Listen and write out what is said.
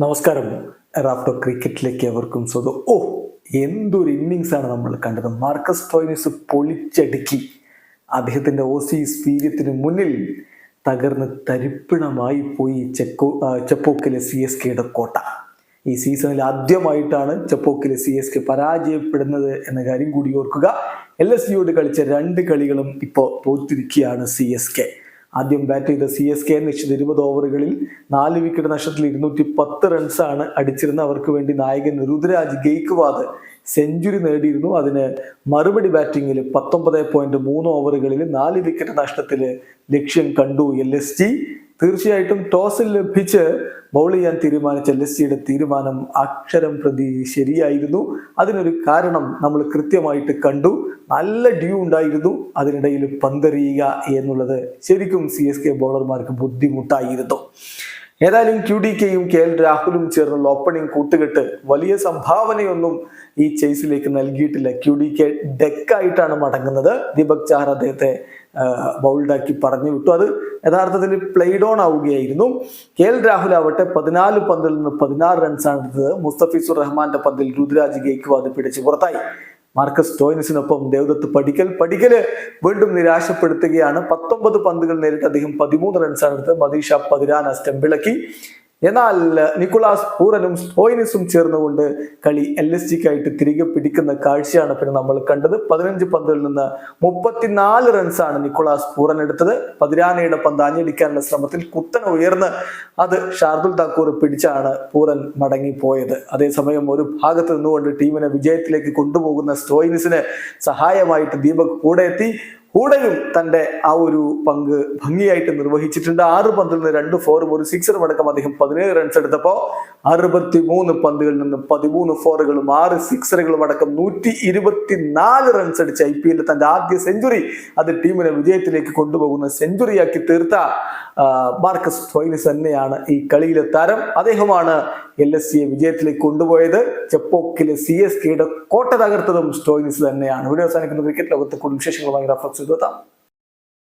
നമസ്കാരം. റാഫ്റ്റോ ക്രിക്കറ്റിലേക്ക് അവർക്കും സ്വതം ഓ എന്തൊരു ഇന്നിങ്സ് ആണ് നമ്മൾ കണ്ടത്. മാർക്കസ് ടോയിനിസ് പൊളിച്ചടുക്കി. അദ്ദേഹത്തിന്റെ ഓസീസ് വീര്യത്തിന് മുന്നിൽ തകർന്ന് തരിപ്പിണമായി പോയി ചെക്കോ ചെപ്പോക്കിലെ സി എസ് കെയുടെ കോട്ട. ഈ സീസണിൽ ആദ്യമായിട്ടാണ് ചെപ്പോക്കിലെ സി എസ് കെ പരാജയപ്പെടുന്നത് എന്ന കാര്യം കൂടി ഓർക്കുക. എൽ എസ് സിയോട് കളിച്ച രണ്ട് കളികളും ഇപ്പോൾ തോറ്റിരിക്കുകയാണ് സി എസ് കെ ആദ്യം ബാറ്റ് ചെയ്ത സി എസ് കെ നിശ്ചിത ഇരുപത് ഓവറുകളിൽ നാല് വിക്കറ്റ് നഷ്ടത്തിൽ ഇരുന്നൂറ്റി പത്ത് റൺസാണ് അടിച്ചിരുന്ന അവർക്ക് വേണ്ടി നായകൻ ഋതുരാജ് ഗെയ്ക്വാദ് സെഞ്ചുറി നേടിയിരുന്നു. അതിന് മറുപടി ബാറ്റിങ്ങിൽ പത്തൊമ്പത് പോയിന്റ് മൂന്ന് ഓവറുകളിൽ നാല് വിക്കറ്റ് നഷ്ടത്തിൽ ലക്ഷ്യം കണ്ടു. എൽ എസ് ജി തീർച്ചയായിട്ടും ടോസിൽ ലഭിച്ച് ബൗൾ ചെയ്യാൻ തീരുമാനിച്ച ലെസ്സിയുടെ തീരുമാനം അക്ഷരം പ്രതി ശരിയായിരുന്നു. അതിനൊരു കാരണം നമ്മൾ കൃത്യമായിട്ട് കണ്ടു. നല്ല ഡ്യൂ ഉണ്ടായിരുന്നു. അതിനിടയിൽ പന്തെറിയുക എന്നുള്ളത് ശരിക്കും സി എസ് കെ ബൗളർമാർക്ക് ബുദ്ധിമുട്ടായിരുന്നു. ഏതായാലും ക്യു ഡി കെയും കെ എൽ രാഹുലും ചേർന്നുള്ള ഓപ്പണിംഗ് കൂട്ടുകെട്ട് വലിയ സംഭാവനയൊന്നും ഈ ചേസിലേക്ക് നൽകിയിട്ടില്ല. ക്യു ഡി കെ ഡെക്കായിട്ടാണ് മടങ്ങുന്നത്. ദീപക് ചാർ അദ്ദേഹത്തെ ബൗൾഡാക്കി പറഞ്ഞു വിട്ടു. അത് യഥാർത്ഥത്തിൽ പ്ലേഡ് ഓൺ ആവുകയായിരുന്നു. കെ എൽ രാഹുൽ ആവട്ടെ പതിനാല് പന്തിൽ നിന്ന് പതിനാറ് റൺസാണ് എടുത്തത്. മുസ്തഫിസുർ റഹ്മാന്റെ പന്തിൽ രുദ്രാജ് ഗെയ്ക്വാദ് പിടിച്ച് പുറത്തായി. മാർക്കസ് ടോയിനസിനൊപ്പം ദേവദത്ത് പടിക്കൽ പടിക്കൽ വീണ്ടും നിരാശപ്പെടുത്തുകയാണ്. പത്തൊമ്പത് പന്തുകൾ നേരിട്ട് അദ്ദേഹം പതിമൂന്ന് റൺസാണ് എടുത്തത്. മദീഷ പതിരാന സ്റ്റെമ്പിളക്കി എന്നാൽ നിക്കുളാസ് പൂരനും സ്പോയിനിസും ചേർന്നുകൊണ്ട് കളി എൽ എസ് ജിക്കായിട്ട് തിരികെ പിടിക്കുന്ന കാഴ്ചയാണ് പിന്നെ നമ്മൾ കണ്ടത്. പതിനഞ്ച് പന്തുകളിൽ നിന്ന് മുപ്പത്തിനാല് റൺസാണ് നിക്കുളാസ് പൂരൻ എടുത്തത്. പതിരാനയുടെ പന്ത് ആഞ്ഞടിക്കാനുള്ള ശ്രമത്തിൽ കുത്തന ഉയർന്ന് അത് ഷാർദുൽ താക്കൂർ പിടിച്ചാണ് പൂരൻ മടങ്ങിപ്പോയത്. അതേസമയം ഒരു ഭാഗത്ത് നിന്നുകൊണ്ട് ടീമിനെ വിജയത്തിലേക്ക് കൊണ്ടുപോകുന്ന സ്റ്റോയിനിസിന് സഹായമായിട്ട് ദീപക് കൂടെ എത്തി. കൂടെയും തന്റെ ആ ഒരു പങ്ക് ഭംഗിയായിട്ട് നിർവഹിച്ചിട്ടുണ്ട്. ആറ് പന്തിൽ നിന്ന് രണ്ട് ഫോറും ഒരു സിക്സറും അടക്കം അദ്ദേഹം പതിനേഴ് റൺസ് എടുത്തപ്പോ അറുപത്തി മൂന്ന് പന്തുകളിൽ നിന്നും പതിമൂന്ന് ഫോറുകളും ആറ് സിക്സറുകളും അടക്കം നൂറ്റി ഇരുപത്തി നാല് റൺസ് അടിച്ച ഐ പി എല്ലിൽ തന്റെ ആദ്യ സെഞ്ചുറി അത് ടീമിനെ വിജയത്തിലേക്ക് കൊണ്ടുപോകുന്ന സെഞ്ചുറിയാക്കി തീർത്ത മാർക്കസ് ടോയിനിസ് തന്നെയാണ് ഈ കളിയിലെ താരം. അദ്ദേഹമാണ് എൽ എസ് സിയെ വിജയത്തിലേക്ക് കൊണ്ടുപോയത് ചെപ്പോക്കിലെ സി എസ് കെയുടെ കോട്ട തകർത്തതും സ്റ്റോയിനിസ് തന്നെയാണ്. വീഡിയോ അവസാനിക്കുന്ന ക്രിക്കറ്റ് ലോകത്തെ കൂടുതൽ വിശേഷങ്ങളുമായി റഫറൻസ് എത്താം